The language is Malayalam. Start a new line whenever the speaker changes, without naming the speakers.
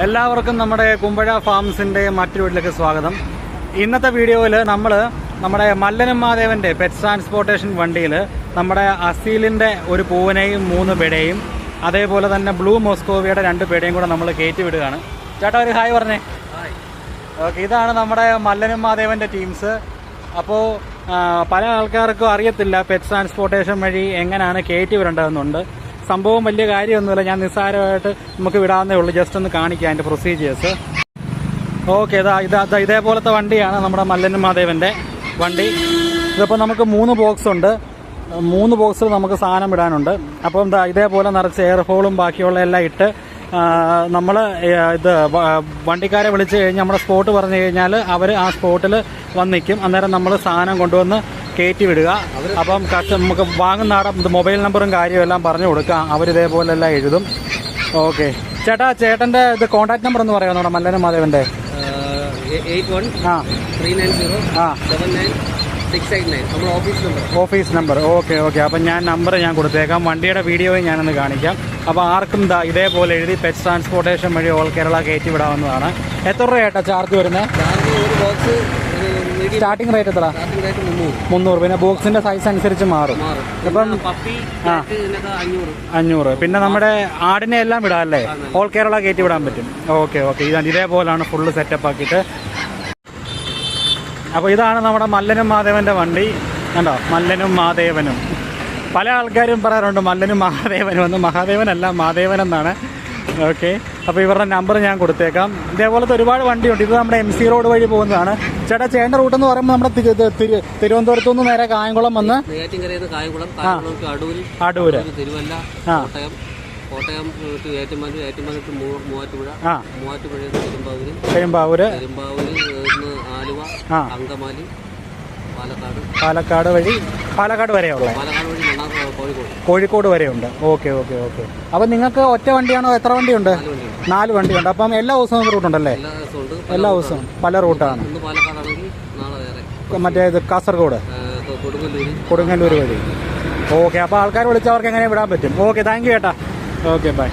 എല്ലാവർക്കും നമ്മുടെ കുമ്പഴ ഫാംസിന്റെ മറ്റു വീട്ടിലേക്ക് സ്വാഗതം. ഇന്നത്തെ വീഡിയോയിൽ നമ്മൾ നമ്മുടെ മല്ലനും മാദേവന്റെ പെറ്റ് ട്രാൻസ്പോർട്ടേഷൻ വണ്ടിയിൽ നമ്മുടെ അസീലിന്റെ ഒരു പൂവനെയും മൂന്ന് പേടയും അതേപോലെ തന്നെ ബ്ലൂ മോസ്കോവിയുടെ രണ്ട് പേടയും കൂടെ നമ്മൾ കയറ്റി വിടുകയാണ്. ചേട്ടാ ഒരു ഹായ് പറഞ്ഞേ. ഓക്കെ ഇതാണ് നമ്മുടെ മല്ലനും മാദേവന്റെ ടീംസ്. അപ്പോൾ പല ആൾക്കാർക്കും അറിയത്തില്ല പെറ്റ് ട്രാൻസ്പോർട്ടേഷൻ വഴി എങ്ങനെയാണ് കയറ്റി വിടേണ്ടതെന്നുണ്ട്. സംഭവം വലിയ കാര്യമൊന്നുമില്ല. ഞാൻ നിസ്സാരമായിട്ട് നമുക്ക് വിടാവുന്നേ ഉള്ളൂ. ജസ്റ്റ് ഒന്ന് കാണിക്കാം അതിന്റെ പ്രൊസീജിയേഴ്സ് ഓക്കെ ഇതാ ഇതാ ഇതാ ഇതേപോലത്തെ വണ്ടിയാണ് നമ്മുടെ മല്ലനും മാദേവന്റെ വണ്ടി. ഇതിപ്പോൾ നമുക്ക് മൂന്ന് ബോക്സ് ഉണ്ട്. മൂന്ന് ബോക്സിൽ നമുക്ക് സാധനം ഇടാനുണ്ട്. അപ്പം ദാ ഇതേപോലെ നിറച്ച് എയർ ഹോളും ബാക്കിയുള്ള എല്ലാം ഇട്ട് നമ്മൾ ഇത് വണ്ടിക്കാരെ വിളിച്ച് കഴിഞ്ഞ് നമ്മുടെ സ്പോട്ട് പറഞ്ഞു കഴിഞ്ഞാൽ അവർ ആ സ്പോട്ടിൽ വന്നിക്കും അന്നേരം നമ്മൾ സാധനം കൊണ്ടുവന്ന് കയറ്റി വിടുക. അപ്പം നമുക്ക് വാങ്ങുന്ന ആടെ മൊബൈൽ നമ്പറും കാര്യവും എല്ലാം പറഞ്ഞു കൊടുക്കാം. അവർ ഇതേപോലെ എല്ലാം എഴുതും. ഓക്കെ. ചേട്ടാ ചേട്ടന്റെ ഇത് കോൺടാക്ട് നമ്പർ ഒന്ന് പറയാം നമ്മുടെ മല്ലനും
മാധവന്റെ. Office number.
Office number. Okay okay. അപ്പം ഞാൻ നമ്പർ ഞാൻ കൊടുത്തേക്കാം. വണ്ടിയുടെ വീഡിയോയും ഞാനൊന്ന് കാണിക്കാം. അപ്പോൾ ആർക്കും ദാ ഇതേപോലെ എഴുതി പെറ്റ് ട്രാൻസ്പോർട്ടേഷൻ വഴി ഓൾ കേരള കയറ്റി വിടാവുന്നതാണ്. എത്ര രൂപ ചാർജ് വരുന്നത് സ്റ്റാർട്ടിംഗ് റേറ്റ് എത്ര
മുന്നൂറ്.
പിന്നെ ബോക്സിന്റെ സൈസ് അനുസരിച്ച് മാറും. ഇപ്പം.
അഞ്ഞൂറ്.
പിന്നെ നമ്മുടെ ആടിനെ എല്ലാം വിടാം അല്ലേ? ഓൾ കേരള കയറ്റി വിടാൻ പറ്റും. ഓക്കെ ഓക്കെ ഇത് ഇതേപോലാണ് ഫുള്ള് സെറ്റപ്പ് ആക്കിയിട്ട്. അപ്പോൾ ഇതാണ് നമ്മുടെ മല്ലനും മാധവന്റെ വണ്ടി. കണ്ടോ? മല്ലനും മാധേവനും. പല ആൾക്കാരും പറയാറുണ്ട് മല്ലനും മഹാദേവനും എന്ന്. മഹാദേവനല്ല മാധേവൻ എന്നാണ്. ഓക്കെ. അപ്പോൾ ഇവരുടെ നമ്പർ ഞാൻ കൊടുത്തേക്കാം. ഇതേപോലത്തെ ഒരുപാട് വണ്ടിയുണ്ട്. ഇത് നമ്മുടെ എം സി റോഡ് വഴി പോകുന്നതാണ്. ചേട്ടാ ചേട്ടന്റെ റൂട്ട് എന്ന് പറയുമ്പോൾ നമ്മുടെ തിരുവനന്തപുരത്ത് തിരു- തിരു- തിരുവനന്തപുരത്തു നിന്ന് നേരെ കായംകുളം വന്ന്
Adoor Thiruvalla. Kottayam Kottayam to Ettumanoor Ettumanoor to Muvattupuzha Muvattupuzha Perumbavoor
Perumbavoor
Aluva Angamaly Palakkad.
വഴി പാലക്കാട് വരെയുള്ള
കോഴിക്കോട്.
വരെയുണ്ട്. Okay okay okay. അപ്പം നിങ്ങൾക്ക് ഒറ്റ വണ്ടിയാണോ? എത്ര വണ്ടിയുണ്ട്?
നാല് വണ്ടിയുണ്ട്.
അപ്പം എല്ലാ ദിവസവും റൂട്ടുണ്ടല്ലേ
എല്ലാ ദിവസവും
പല റൂട്ടാണ് മറ്റേ ഇത് കാസർഗോഡ്? കൊടുങ്ങല്ലൂർ വഴി. ഓക്കെ അപ്പോൾ ആൾക്കാർ വിളിച്ചവർക്ക് എങ്ങനെ വിടാൻ പറ്റും? ഓക്കെ താങ്ക് യു ചേട്ടാ ഓക്കെ ബൈ